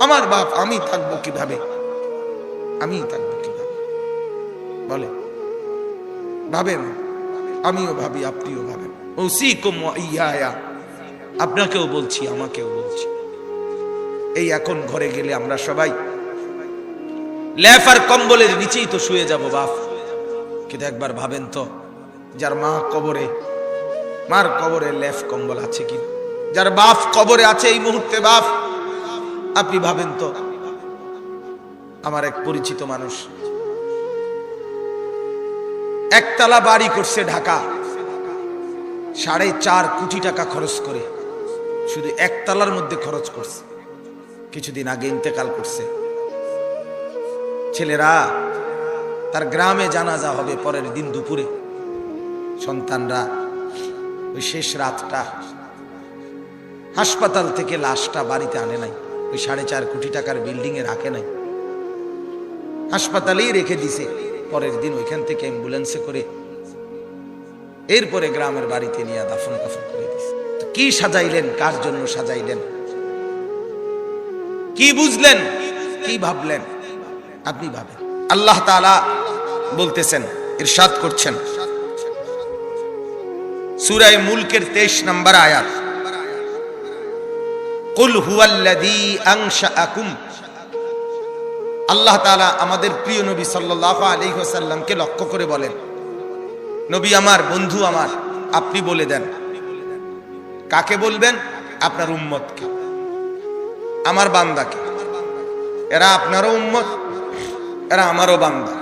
আমার বাপ, আমি থাকব কীভাবে? আমি থাকব কীভাবে? বলে ভাবেন? আমিও ভাবি, আপনিও ভাবেন। আপনাকেও বলছি, আমাকেও বলছি। এই এখন ঘরে গেলে আমরা সবাই ল্যাফ আর কম্বলের নিচেই তো শুয়ে যাব, বাপ। কিন্তু একবার ভাবেন তো, যার মা কবরে, মার কবরে ল্যাফ কম্বল আছে কি যার বাপ কবরে আছে এই মুহূর্তে, বাপ। আপনি ভাবেন তো? আমার এক পরিচিত মানুষ। একতলা বাড়ি করছে ঢাকা। সাড়ে চার কোটি টাকা খরচ করে। শুধু একতলার মধ্যে খরচ করছে। কিছুদিন আগে ইন্তেকাল করছে। ছেলেরা, তার গ্রামে জানাজা হবে পরের দিন দুপুরে। সন্তানরা, ওই শেষ রাতটা। হাসপাতাল থেকে লাশটা বাড়িতে আনে নাই। ওই সাড়ে চার কোটি টাকার বিল্ডিং এ রাখে নাই। হাসপাতালেই রেখে দিছে। পরের দিন ওইখান থেকে অ্যাম্বুলেন্সে করে এরপরে গ্রামের বাড়িতে নিয়ে দাফন কাফন করে দিছে। কি সাজাইলেন? কার জন্য সাজাইলেন? কি বুঝলেন? কি ভাবলেন? আপনি ভাবেন। আল্লাহ তাআলা বলতেছেন, ইরশাদ করছেন। সুরায় মুলকের 23 নম্বর আয়াত। আনশাআকুম আল্লাহ তাআলা আমাদের প্রিয় নবী সাল্লাল্লাহু আলী ওয়াসাল্লামকে লক্ষ্য করে বলেন, নবী আমার, বন্ধু আমার, আপনি বলে দেন। কাকে বলবেন? আপনার উম্মতকে। আমার বান্দাকে। এরা আপনারও উম্মত, এরা আমারও বান্দা।